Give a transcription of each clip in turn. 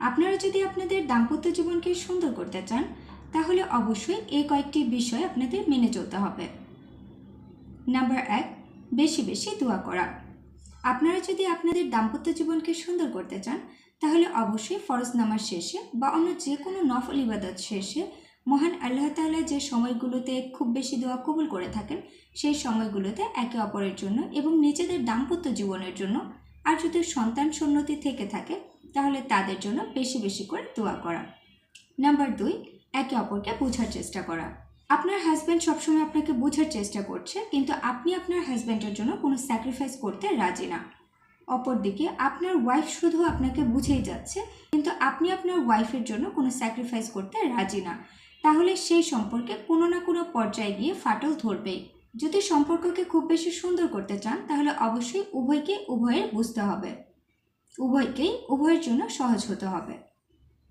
আপনারা যদি আপনাদের দাম্পত্য জীবনকে সুন্দর করতে চান, তাহলে অবশ্যই এই কয়েকটি বিষয় আপনাদের মেনে চলতে হবে। নাম্বার এক, বেশি বেশি দোয়া করা। আপনারা যদি আপনাদের দাম্পত্য জীবনকে সুন্দর করতে চান, তাহলে অবশ্যই ফরজ নামাজ শেষে বা অন্য যে কোনো নফল ইবাদত শেষে মহান আল্লাহ তাআলা যে সময়গুলোতে খুব বেশি দোয়া কবুল করে থাকেন, সেই সময়গুলোতে একে অপরের জন্য এবং নিজেদের দাম্পত্য জীবনের জন্য আর যদি সন্তান সন্নতি থেকে থাকে তাহলে তাদের জন্য বেশি বেশি করে দোয়া করা। নাম্বার দুই, একে অপরকে বোঝার চেষ্টা করা। আপনার হাজব্যান্ড সবসময় আপনাকে বোঝার চেষ্টা করছে, কিন্তু আপনি আপনার হাজব্যান্ডের জন্য কোনো স্যাক্রিফাইস করতে রাজি না। অপরদিকে, আপনার ওয়াইফ শুধু আপনাকে বুঝেই যাচ্ছে, কিন্তু আপনি আপনার ওয়াইফের জন্য কোনো স্যাক্রিফাইস করতে রাজি না। তাহলে সেই সম্পর্কে কোনো না কোনো পর্যায়ে গিয়ে ফাটল ধরবেই। যদি সম্পর্ককে খুব বেশি সুন্দর করতে চান, তাহলে অবশ্যই উভয়কে উভয়ের বুঝতে হবে। উভয়কেই উভয়ের জন্য সহজ হতে হবে।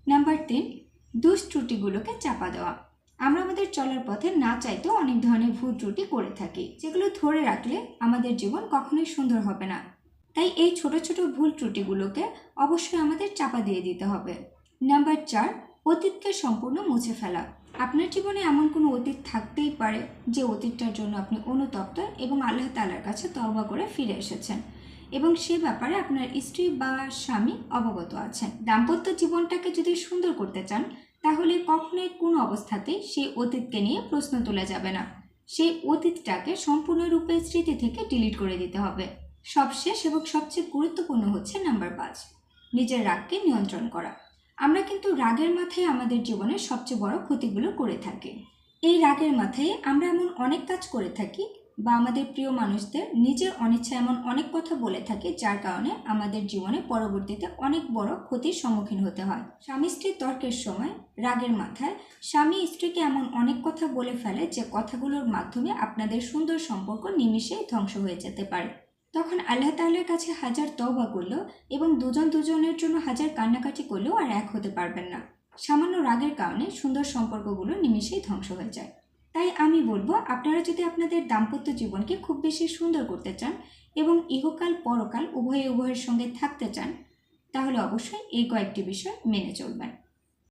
নাম্বার তিন দুষ ত্রুটিগুলোকে চাপা দেওয়া। আমরা আমাদের চলার পথে না চাইতেও অনেক ধরনের ভুল ত্রুটি করে থাকি। যেগুলো ধরে রাখলে আমাদের জীবন কখনোই সুন্দর হবে না। তাই এই ছোট ছোট ভুল ত্রুটিগুলোকে অবশ্যই আমাদের চাপা দিয়ে দিতে হবে। নাম্বার চার, অতীতকে সম্পূর্ণ মুছে ফেলা। আপনার জীবনে এমন কোনো অতীত থাকতেই পারে যে অতীতটার জন্য আপনি অনুতপ্ত এবং আল্লাহ তালার কাছে তওবা করে ফিরে এসেছেন। এবং সে ব্যাপারে আপনার স্ত্রী বা স্বামী অবগত আছেন। দাম্পত্য জীবনটাকে যদি সুন্দর করতে চান, তাহলে কখনোই কোনো অবস্থাতেই সেই অতীতকে নিয়ে প্রশ্ন তোলা যাবে না। সেই অতীতটাকে সম্পূর্ণরূপে স্মৃতি থেকে ডিলিট করে দিতে হবে। সবশেষ এবং সবচেয়ে গুরুত্বপূর্ণ হচ্ছে নাম্বার পাঁচ, নিজের রাগকে নিয়ন্ত্রণ করা। আমরা কিন্তু রাগের মাথায় আমাদের জীবনের সবচেয়ে বড় ক্ষতিগুলো করে থাকি। এই রাগের মাথায় আমরা এমন অনেক কাজ করে থাকি বা আমাদের প্রিয় মানুষদের নিজের অনিচ্ছা এমন অনেক কথা বলে থাকি, যার কারণে আমাদের জীবনে পরবর্তীতে অনেক বড় ক্ষতির সম্মুখীন হতে হয়। স্বামী স্ত্রীর তর্কের সময়, রাগের মাথায়, স্বামী স্ত্রীকে এমন অনেক কথা বলে ফেলে যে কথাগুলোর মাধ্যমে আপনাদের সুন্দর সম্পর্ক নিমিষেই ধ্বংস হয়ে যেতে পারে। তখন আল্লাহ তাআলার কাছে হাজার তওবা করলেও এবং দুজন দুজনের জন্য হাজার কান্নাকাটি করলেও আর এক হতে পারবেন না। সামান্য রাগের কারণে সুন্দর সম্পর্কগুলো নিমিষেই ধ্বংস হয়ে যায়। তাই আমি বলব, আপনারা যদি আপনাদের দাম্পত্য জীবনকে খুব বেশি সুন্দর করতে চান এবং ইহকাল পরকাল উভয়ে উভয়ের সঙ্গে থাকতে চান, তাহলে অবশ্যই এই কয়েকটি বিষয় মেনে চলবেন।